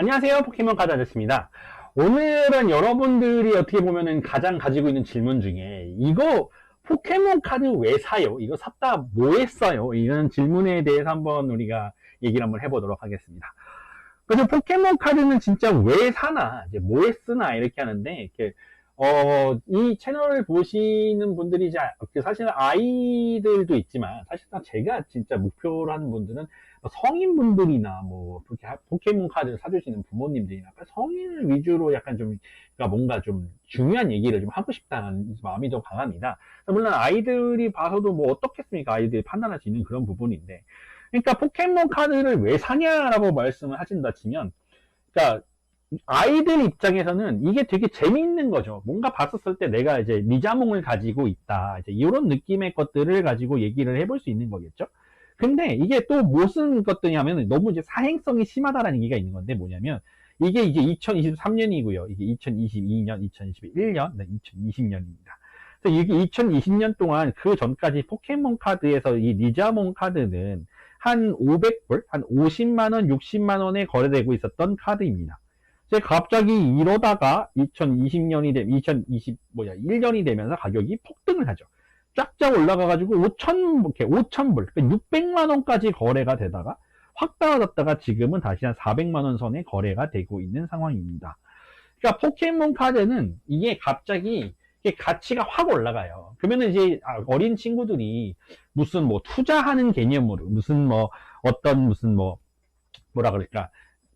안녕하세요. 포켓몬 카드 아저씨입니다. 오늘은 여러분들이 어떻게 보면은 가장 가지고 있는 질문 중에 이거 포켓몬 카드 왜 사요? 이거 샀다 뭐 했어요? 이런 질문에 대해서 한번 우리가 얘기를 한번 해보도록 하겠습니다. 그래서 포켓몬 카드는 진짜 왜 사나, 이제 뭐에 쓰나 이렇게 하는데 이렇게 어, 이 채널을 보시는 분들이 이제 사실 아이들도 있지만 사실상 제가 진짜 목표로 하는 분들은 성인분들이나 뭐 그렇게 포켓몬 카드를 사주시는 부모님들이나 성인을 위주로 약간 좀 그러니까 뭔가 좀 중요한 얘기를 좀 하고 싶다는 마음이 더 강합니다. 물론 아이들이 봐서도 뭐 어떻겠습니까? 아이들이 판단할 수 있는 그런 부분인데 그러니까 포켓몬 카드를 왜 사냐라고 말씀을 하신다 치면 그러니까 아이들 입장에서는 이게 되게 재미있는 거죠. 뭔가 봤었을 때 내가 이제 리자몽을 가지고 있다. 이제 이런 느낌의 것들을 가지고 얘기를 해볼 수 있는 거겠죠. 근데 이게 또 무슨 것들이냐면 너무 이제 사행성이 심하다라는 얘기가 있는 건데 뭐냐면 이게 이제 2023년이고요. 이게 2022년, 2021년, 네, 2020년입니다. 그래서 이게 2020년 동안 그 전까지 포켓몬 카드에서 이 리자몽 카드는 한 500불, 한 50만 원, 60만 원에 거래되고 있었던 카드입니다. 갑자기 이러다가 2020년이 되면 2020 뭐야 1년이 되면서 가격이 폭등을 하죠. 쫙쫙 올라가가지고 5천 이렇게 5천 불, 그러니까 600만 원까지 거래가 되다가 확 떨어졌다가 지금은 다시 한 400만 원 선에 거래가 되고 있는 상황입니다. 그러니까 포켓몬 카드는 이게 갑자기 이게 가치가 확 올라가요. 그러면 이제 아, 어린 친구들이 무슨 뭐 투자하는 개념으로 무슨 뭐 어떤 무슨 뭐 뭐라 그럴까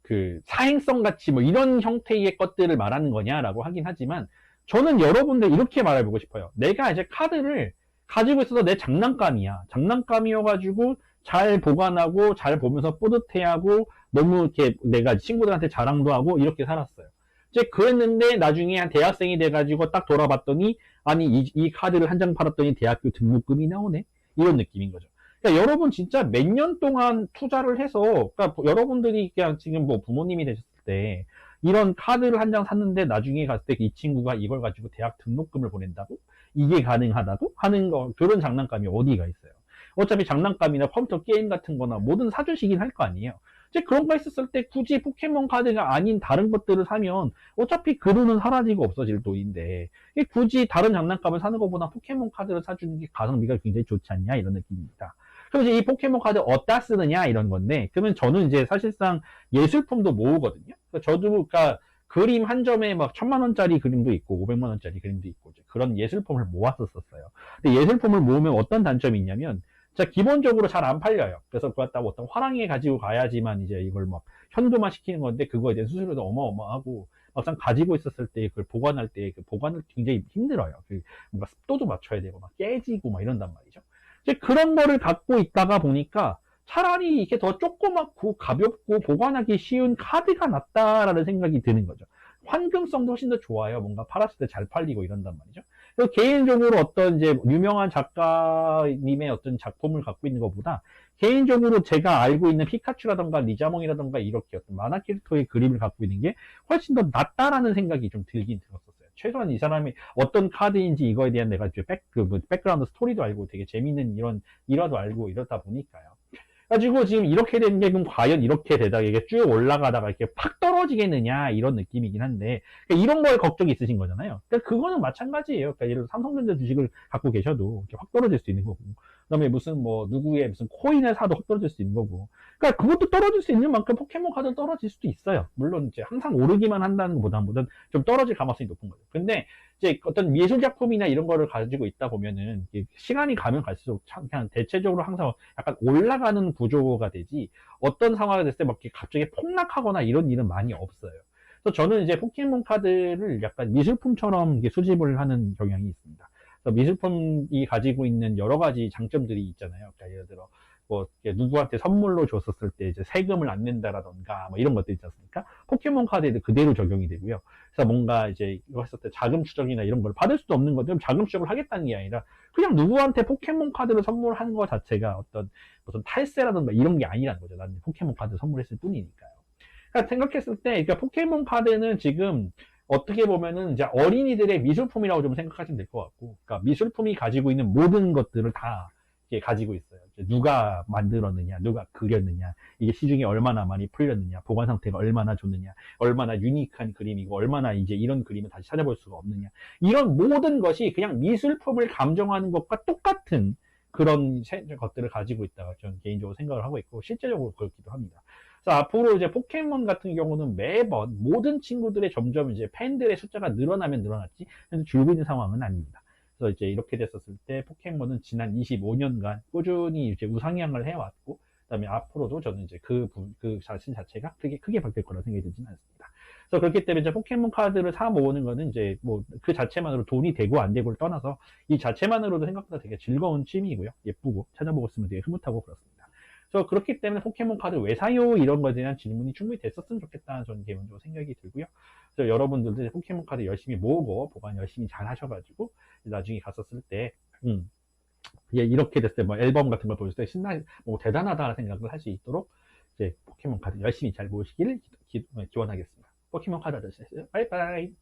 그 사행성 같이 뭐 이런 형태의 것들을 말하는 거냐라고 하긴 하지만 저는 여러분들 이렇게 말해보고 싶어요. 내가 이제 카드를 가지고 있어서 내 장난감이야. 장난감이어가지고 잘 보관하고 잘 보면서 뿌듯해하고 너무 이렇게 내가 친구들한테 자랑도 하고 이렇게 살았어요. 이제 그랬는데 나중에 한 대학생이 돼가지고 딱 돌아봤더니 아니 이, 이 카드를 한 장 팔았더니 대학교 등록금이 나오네 이런 느낌인 거죠. 그러니까 여러분 진짜 몇 년 동안 투자를 해서 그러니까 여러분들이 그냥 지금 뭐 부모님이 되셨을 때 이런 카드를 한 장 샀는데 나중에 갔을 때 이 친구가 이걸 가지고 대학 등록금을 보낸다고 이게 가능하다고 하는 거 그런 장난감이 어디가 있어요. 어차피 장난감이나 컴퓨터 게임 같은 거나 뭐든 사주시긴 할 거 아니에요. 이제 그런 거 있었을 때 굳이 포켓몬 카드가 아닌 다른 것들을 사면 어차피 그 돈은 사라지고 없어질 돈인데 굳이 다른 장난감을 사는 것보다 포켓몬 카드를 사주는 게 가성비가 굉장히 좋지 않냐 이런 느낌입니다. 이제 이 포켓몬 카드 어디다 쓰느냐 이런 건데 그러면 저는 이제 사실상 예술품도 모으거든요. 그러니까 저도 그러니까 그림 한 점에 막 천만 원짜리 그림도 있고 오백만 원짜리 그림도 있고 그런 예술품을 모았었어요. 근데 예술품을 모으면 어떤 단점이 있냐면 자 기본적으로 잘 안 팔려요. 그래서 그거 갖다가 어떤 화랑에 가지고 가야지만 이제 이걸 막 현금화 시키는 건데 그거에 대한 수수료도 어마어마하고 막상 가지고 있었을 때 그걸 보관할 때 그 보관을 굉장히 힘들어요. 그 뭔가 습도도 맞춰야 되고 막 깨지고 막 이런단 말이죠. 이제 그런 거를 갖고 있다가 보니까 차라리 이게 더 조그맣고 가볍고 보관하기 쉬운 카드가 낫다라는 생각이 드는 거죠. 환경성도 훨씬 더 좋아요. 뭔가 팔았을 때 잘 팔리고 이런단 말이죠. 그래서 개인적으로 어떤 이제 유명한 작가님의 어떤 작품을 갖고 있는 것보다 개인적으로 제가 알고 있는 피카츄라던가 리자몽이라던가 이렇게 어떤 만화 캐릭터의 그림을 갖고 있는 게 훨씬 더 낫다라는 생각이 좀 들긴 들었었어요. 최소한 이 사람이 어떤 카드인지 이거에 대한 내가 백, 그, 뭐, 백그라운드 스토리도 알고 되게 재밌는 이런 일화도 알고 이러다 보니까요. 가지고 지금 이렇게 된 게 그럼 과연 이렇게 되다가 이게 쭉 올라가다가 이렇게 팍 떨어지겠느냐 이런 느낌이긴 한데 그러니까 이런 거에 걱정이 있으신 거잖아요. 그러니까 그거는 마찬가지예요. 그러니까 예를 들어 삼성전자 주식을 갖고 계셔도 확 떨어질 수 있는 거고 그다음에 무슨 뭐 누구의 무슨 코인을 사도 확 떨어질 수 있는 거고 그러니까 그것도 떨어질 수 있는 만큼 포켓몬 카드는 떨어질 수도 있어요. 물론 이제 항상 오르기만 한다는 것보다는 좀 떨어질 가능성이 높은 거죠. 근데 이제 어떤 예술 작품이나 이런 거를 가지고 있다 보면은 시간이 가면 갈수록 그냥 대체적으로 항상 약간 올라가는 구조가 되지 어떤 상황이 됐을 때 막 갑자기 폭락하거나 이런 일은 많이 없어요. 그래서 저는 이제 포켓몬 카드를 약간 미술품처럼 수집을 하는 경향이 있습니다. 그래서 미술품이 가지고 있는 여러 가지 장점들이 있잖아요. 그러니까 예를 들어 뭐 누구한테 선물로 줬었을 때 이제 세금을 안 낸다라던가 뭐 이런 것들 있지 않습니까? 포켓몬 카드에도 그대로 적용이 되고요. 그래서 뭔가 이제 이거 했을 때 자금 추적이나 이런 걸 받을 수도 없는 것들 자금 추적을 하겠다는 게 아니라 그냥 누구한테 포켓몬 카드를 선물하는 것 자체가 어떤 무슨 탈세라든가 이런 게 아니라는 거죠. 나는 포켓몬 카드 선물했을 뿐이니까요. 그러니까 생각했을 때 그러니까 포켓몬 카드는 지금 어떻게 보면은 이제 어린이들의 미술품이라고 좀 생각하시면 될 것 같고, 그러니까 미술품이 가지고 있는 모든 것들을 다 이게 가지고 있어요. 누가 만들었느냐, 누가 그렸느냐, 이게 시중에 얼마나 많이 풀렸느냐, 보관 상태가 얼마나 좋느냐, 얼마나 유니크한 그림이고, 얼마나 이제 이런 그림을 다시 찾아볼 수가 없느냐. 이런 모든 것이 그냥 미술품을 감정하는 것과 똑같은 그런 세- 것들을 가지고 있다고 저는 개인적으로 생각을 하고 있고, 실제적으로 그렇기도 합니다. 그래서 앞으로 이제 포켓몬 같은 경우는 매번 모든 친구들의 점점 이제 팬들의 숫자가 늘어나면 늘어났지, 줄고 있는 상황은 아닙니다. 그래서 이제 이렇게 됐었을 때 포켓몬은 지난 25년간 꾸준히 이제 우상향을 해왔고, 그다음에 앞으로도 저는 이제 그, 부- 그 자신 자체가 크게, 크게 바뀔 거라 생각이 들지는 않습니다. 그래서 그렇기 때문에 이제 포켓몬 카드를 사 모으는 거는 이제 뭐 그 자체만으로 돈이 되고 안 되고를 떠나서 이 자체만으로도 생각보다 되게 즐거운 취미이고요. 예쁘고 찾아보고 있으면 되게 흐뭇하고 그렇습니다. 그래서 그렇기 때문에 포켓몬 카드 왜 사요? 이런 것에 대한 질문이 충분히 됐었으면 좋겠다는 저는 개인적으로 생각이 들고요. 그래서 여러분들도 포켓몬 카드 열심히 모으고 보관 열심히 잘 하셔가지고 나중에 갔었을 때, 음, 예, 이렇게 됐을 때 뭐 앨범 같은 걸 보실 때 신나, 뭐 대단하다는 생각을 할 수 있도록 이제 포켓몬 카드 열심히 잘 모으시기를 기, 기, 원하겠습니다. 포켓몬 카드 아저씨였어요. 바이바이.